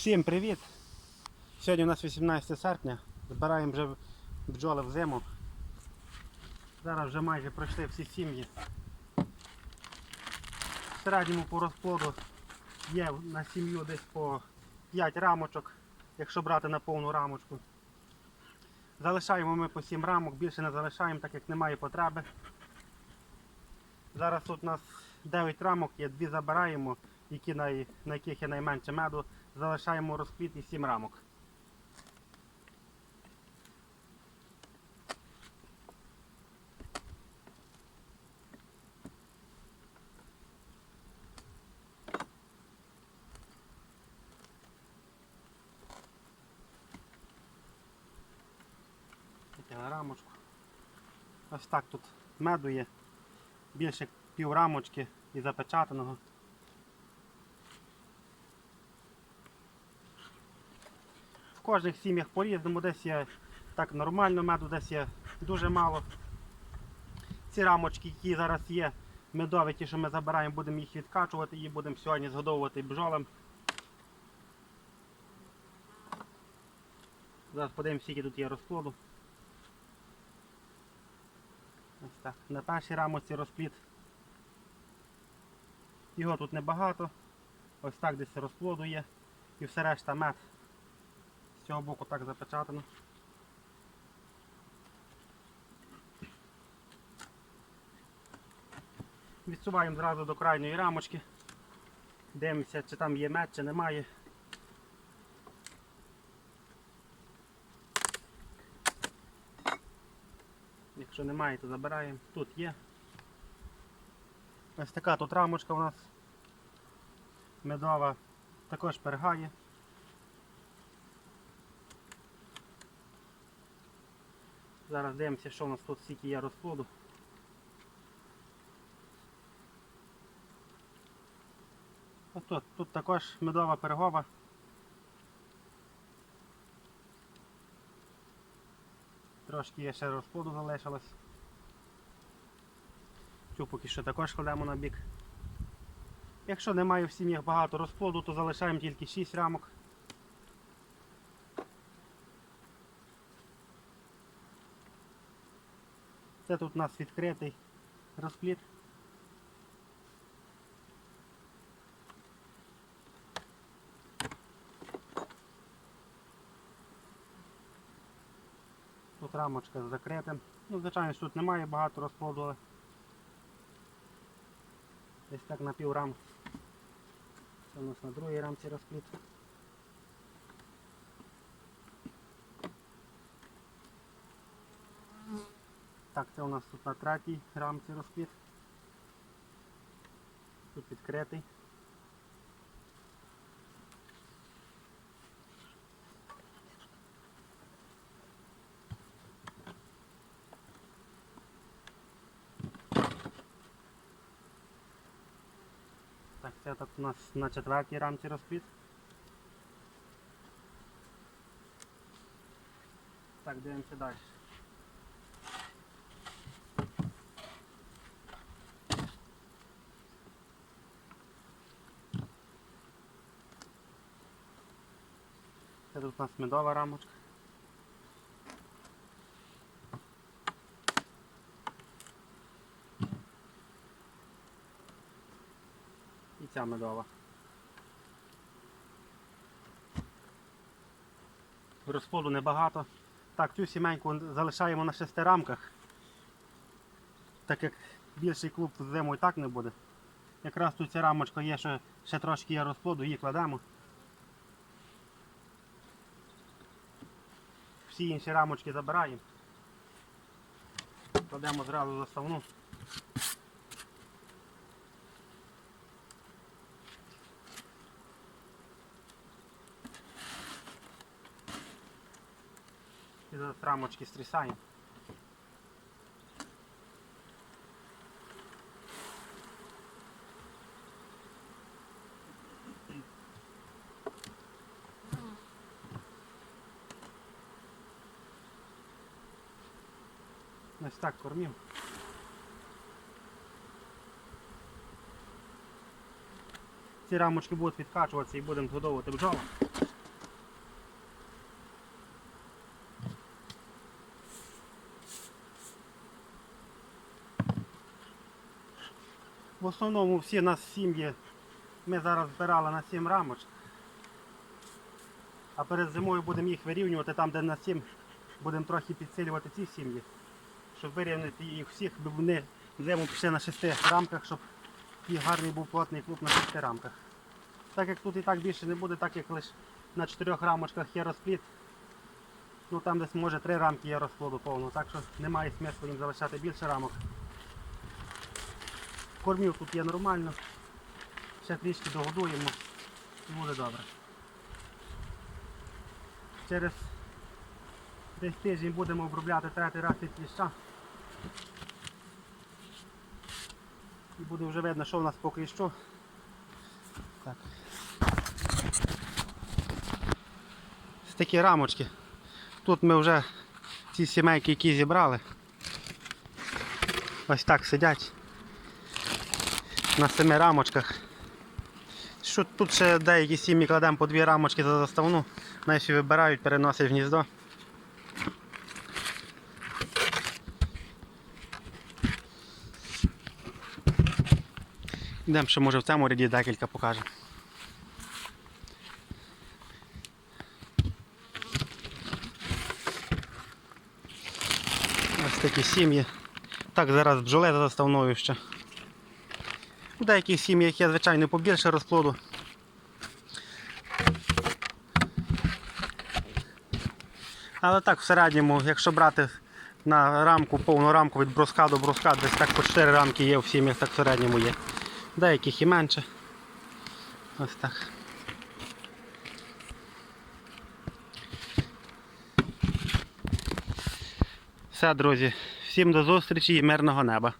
Всім привіт! Сьогодні у нас 18 серпня. Збираємо вже бджоли в зиму. Зараз вже майже пройшли всі сім'ї. В середньому по розплоду є на сім'ю десь по 5 рамочок, якщо брати на повну рамочку. Залишаємо ми по 7 рамок, більше не залишаємо, так як немає потреби. Зараз тут у нас 9 рамок є, дві забираємо, які най, на яких є найменше меду. Залишаємо розплід і 7 рамок. Таке рамочку. Ось так тут меду є. Більше пів рамочки і запечатаного. Кожних сім'ях по-різному, десь є так нормально меду, десь є дуже мало. Ці рамочки, які зараз є, медові, ті, що ми забираємо, будемо їх відкачувати і будемо сьогодні згодовувати бджолам. Зараз подивимося, скільки тут є розплоду. Ось так. На першій рамочці розплід. Його тут небагато. Ось так десь розплоду є. І все решта мед. Цього боку так запечатано. Відсуваємо зразу до крайньої рамочки. Дивимося, чи там є мед, чи немає. Якщо немає, то забираємо. Тут є. Ось така тут рамочка у нас медова, також пергає. Зараз дивимося, що у нас тут скільки є розплоду. Ось тут, тут також медова пергова. Трошки ще розплоду залишилось. Цю поки що також кладемо на бік. Якщо немає в сім'ях багато розплоду, то залишаємо тільки 6 рамок. Це тут у нас відкритий розплід. Тут рамочка з закритим. Ну, звичайно, тут немає багато розплоду, але десь так на пів рамки. Це у нас на другій рамці розплід. Так, це у нас тут на третій рамці розплід. Тут відкритий. Так, це тут у нас на четвертій рамці розплід. Так, дивимося далі. Нас медова рамочка. І ця медова. Розплоду небагато. Так, цю сімейку залишаємо на шести рамках. Так як більший клуб зимою і так не буде. Якраз тут ця рамочка є, що ще трошки є розплоду, її кладемо. Всі інші рамочки забираємо. Кладемо зразу заставну. І зараз рамочки стрісаємо. Ось так кормим. Ці рамочки будуть відкачуватися і будемо згодовувати бджола. В основному всі нас сім'ї ми зараз збирали на сім рамочок, а перед зимою будемо їх вирівнювати там, де на 7 будемо трохи підсилювати ці сім'ї щоб вирівняти їх всіх, щоб вони зиму пішли на 6 рамках, щоб і гарний був плотний клуб на 6 рамках. Так як тут і так більше не буде, так як лише на 4 рамочках є розпліт, ну там десь може 3 рамки є розплоду повно, так що немає смислу їм залишати більше рамок. Кормів тут є нормально. Ще трішки догодуємо і буде добре. Через десь тиждень будемо обробляти третій раз від кліща. І буде вже видно, що в нас по кліщу. Так. Такі рамочки. Тут ми вже ці сімейки, які зібрали. Ось так сидять на семи рамочках. Що тут ще деякі сім'ї кладемо по дві рамочки за заставну, наші вибирають, переносять в гніздо. Йдемо ще може в цьому ряді декілька покажемо. Ось такі сім'ї. Так, зараз бджоле за заставною ще. У деяких сім'ях є, звичайно, побільше розплоду. Але так, в середньому, якщо брати на рамку, повну рамку від бруска до бруска, десь так по 4 рамки є в сім'ях, так в середньому є. Деяких і менше. Ось так. Все, друзі, всім до зустрічі і мирного неба.